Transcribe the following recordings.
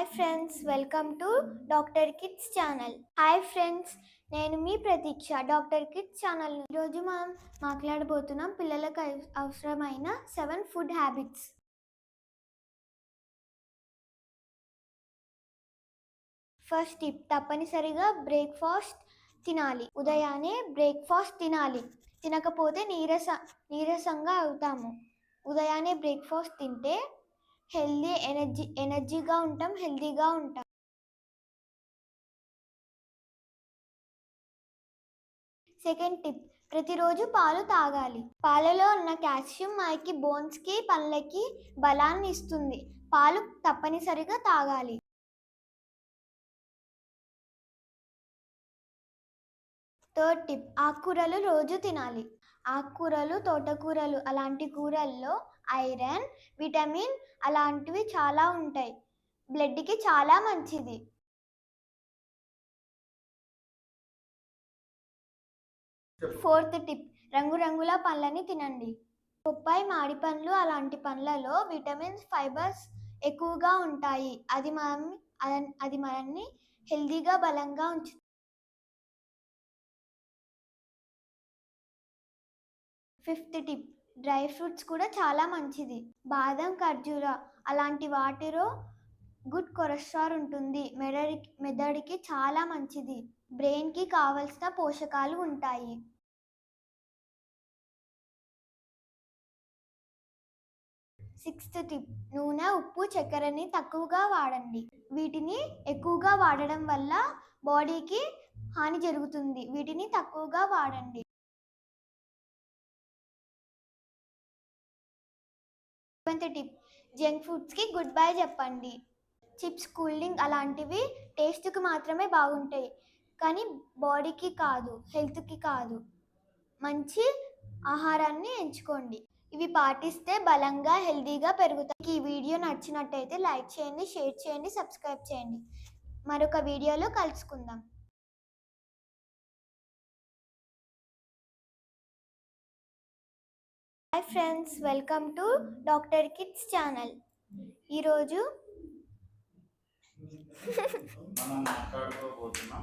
Hi friends welcome to doctor kids channel hi friends నేను మీ ప్రతీక్ష doctor kids channel ఈరోజు మనం మాట్లాడబోతున్నాం పిల్లలకు అవసరమైన seven food habits first tip తప్పనిసరిగా బ్రేక్ఫాస్ట్ తినాలి. ఉదయాన్నే బ్రేక్ఫాస్ట్ తినాలి. తినకపోతే నీరస నీరసంగా అవుతాము. ఉదయాన్నే బ్రేక్ఫాస్ట్ తింటే హెల్దీ ఎనర్జీ ఎనర్జీగా ఉంటాం హెల్దీగా ఉంటాం. సెకండ్ టిప్ ప్రతిరోజు పాలు తాగాలి. పాలలో ఉన్న కాల్షియం మనకి బోన్స్కి పళ్ళకి బలాన్ని ఇస్తుంది పాలు తప్పనిసరిగా తాగాలి. థర్డ్ టిప్ ఆకుకూరలు రోజు తినాలి. ఆకుకూరలు తోటకూరలు అలాంటి కూరల్లో ఐరన్ విటమిన్ అలాంటివి చాలా ఉంటాయి. బ్లడ్కి చాలా మంచిది. ఫోర్త్ టిప్ రంగురంగుల పండ్లని తినండి. బొప్పాయి మాడి పండ్లు అలాంటి పండ్లలో విటమిన్స్ ఫైబర్స్ ఎక్కువగా ఉంటాయి. అది మనం అది మనల్ని హెల్దీగా బలంగా ఉంచుతుంది ఫిఫ్త్ టిప్. డ్రై ఫ్రూట్స్ కూడా చాలా మంచిది. బాదం ఖర్జూర అలాంటి వాటిలో గుడ్ కొలెస్ట్రాల్ ఉంటుంది. మెదడికి మెదడికి చాలా మంచిది. బ్రెయిన్కి కావలసిన పోషకాలు ఉంటాయి. Sixth tip. నూనె ఉప్పు చక్కెరని తక్కువగా వాడండి. వీటిని ఎక్కువగా వాడడం వల్ల బాడీకి హాని జరుగుతుంది. వీటిని తక్కువగా వాడండి. సెవెంత్ టిప్ జంక్ ఫుడ్స్కి గుడ్ బై చెప్పండి. చిప్స్ కూల్ డ్రింక్ అలాంటివి టేస్ట్కి మాత్రమే బాగుంటాయి. కానీ బాడీకి కాదు హెల్త్కి కాదు. మంచి ఆహారాన్ని ఎంచుకోండి. ఇవి పాటిస్తే బలంగా హెల్తీగా పెరుగుతాయి. ఈ వీడియో నచ్చినట్టయితే లైక్ చేయండి షేర్ చేయండి సబ్స్క్రైబ్ చేయండి. మరొక వీడియోలో కలుసుకుందాం. Hi friends welcome to doctor kids channel ఈరోజు మనం మాట్లాడుకోబోతున్నాం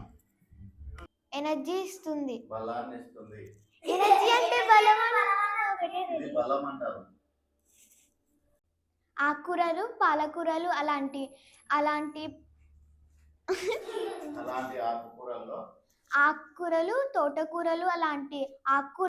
ఎనర్జీ ఇస్తుంది. బలాన్ని ఇస్తుంది ఎనర్జీ అంటే బలం ఇది బలం అంటారు. ఆకుకూరలు పాలకూరలు అలాంటి అలాంటి అలాంటి ఆకుకూరల్లో ఆకుకూరలు తోటకూరలు అలాంటి ఆకు